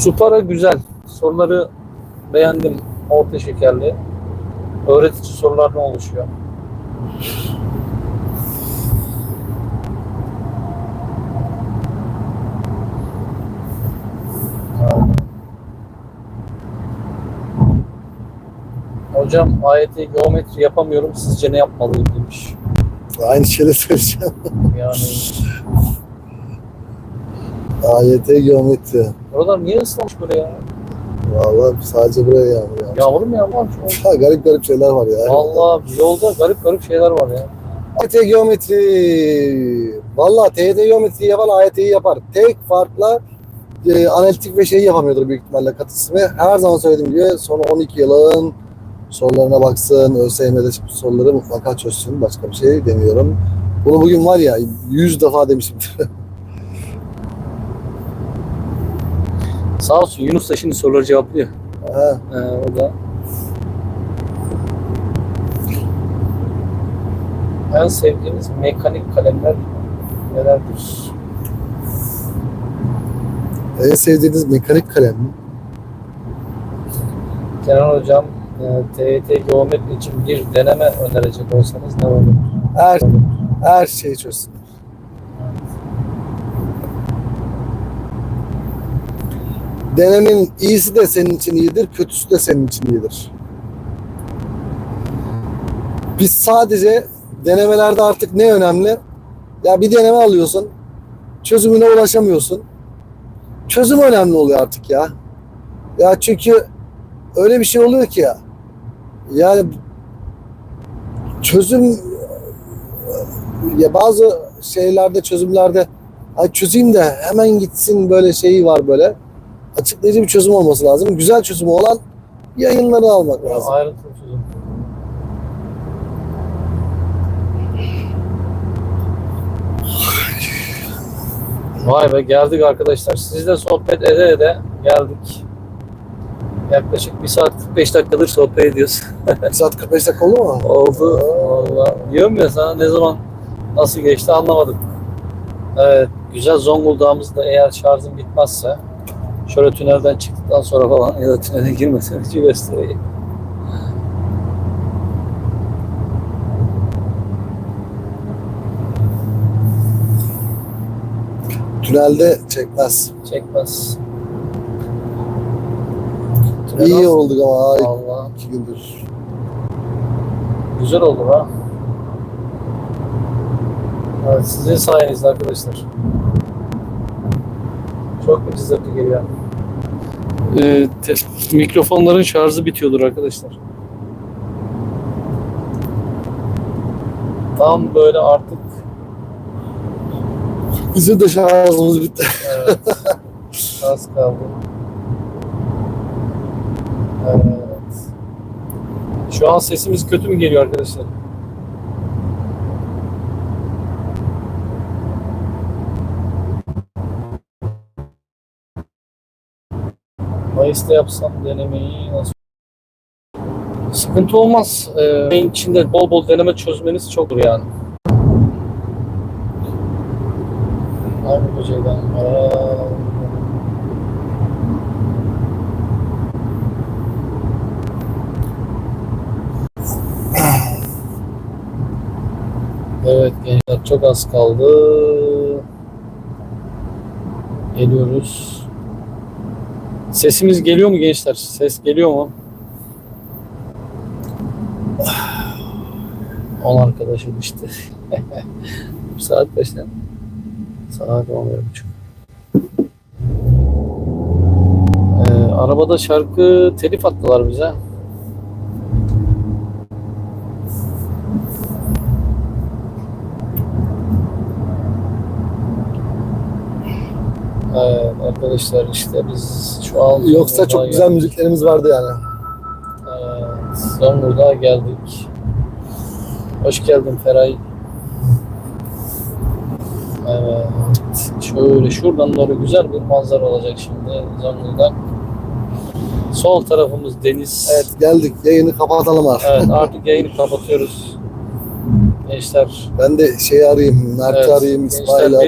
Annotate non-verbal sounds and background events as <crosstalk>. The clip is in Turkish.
Supara güzel. Soruları beğendim. Orta şekerli. Öğretici sorulardan oluşuyor. Hocam AYT geometri yapamıyorum. Sizce ne yapmalıyım demiş. Aynı şeyleri söyleyeceğim. Yani AYT geometri. Buralar niye ıslanmış böyle ya? Vallahi sadece buraya yağmur yağmış. Yağmur mu yağmış? Ha, garip garip şeyler var ya. Vallahi yolda garip garip şeyler var ya. AYT geometri. Vallahi TYT geometri yapan AYT'yi yapar. Tek farkla e, analitik ve şeyi yapamıyordur büyük ihtimalle kat ismi. Her zaman söylediğim gibi son 12 yılın sorularına baksın. ÖSYM'de soruları mutlaka çözsün. Başka bir şey demiyorum. Bunu bugün var ya 100 defa demişimdir. <laughs> Sağ olsun Yunus da şimdi soruları cevaplıyor. ha. Ee, o da. En sevdiğiniz mekanik kalemler nelerdir? En sevdiğiniz mekanik kalem mi? Kenan Hocam, e, TYT geometri için bir deneme önerecek olsanız ne olur? Her, her şeyi çözsün. Denemin iyisi de senin için iyidir, kötüsü de senin için iyidir. Biz sadece denemelerde artık ne önemli? Ya bir deneme alıyorsun, çözümüne ulaşamıyorsun. Çözüm önemli oluyor artık ya. Ya çünkü öyle bir şey oluyor ki ya. Yani çözüm ya bazı şeylerde çözümlerde ay çözeyim de hemen gitsin böyle şeyi var böyle. Açıklayıcı bir çözüm olması lazım. Güzel çözümü olan yayınları almak lazım. Ayrıntılı çözüm. Vay be geldik arkadaşlar. Sizle sohbet ede ede geldik. Yaklaşık 1 saat 45 dakikadır sohbet ediyoruz. <laughs> 1 saat 45 dakika oldu mu? Oldu. Valla. Diyorum ya sana ne zaman nasıl geçti anlamadım. Evet. Güzel Zonguldak'ımızda eğer şarjım bitmezse şöyle tünelden çıktıktan sonra falan ya da tünele girmesen hiç göstereyim. Tünelde çekmez. Çekmez. Tünel İyi az- yorulduk ama ay, Valla. iki gündür. Güzel oldu ha. Evet, sizin sayenizde arkadaşlar. Çok ucuz zevkli geliyor. Ee, mikrofonların şarjı bitiyordur arkadaşlar. Tam böyle artık Bizim de şarjımız bitti. evet, <laughs> az kaldı. Evet. Şu an sesimiz kötü mü geliyor arkadaşlar? Mayıs'ta yapsam denemeyi nasıl? Sıkıntı olmaz. Ee, içinde bol bol deneme çözmeniz çok olur yani. Aynı böceğden. Aa, Evet gençler çok az kaldı. Geliyoruz. Sesimiz geliyor mu gençler? Ses geliyor mu? 10 arkadaşım işte. <laughs> Saat kaçta? Saat 11.30. Ee, arabada şarkı telif attılar bize. Evet arkadaşlar işte biz şu an Yoksa çok güzel müziklerimiz vardı yani. Evet, Zonguldak'a geldik. Hoş geldin Feray. Evet. Şöyle şuradan doğru güzel bir manzara olacak şimdi Zonguldak. Sol tarafımız deniz. Evet geldik. Yayını kapatalım artık. Evet artık yayını kapatıyoruz. Gençler Ben de şeyi arayayım. Mert'i Evet, arayayım. bir arayayım.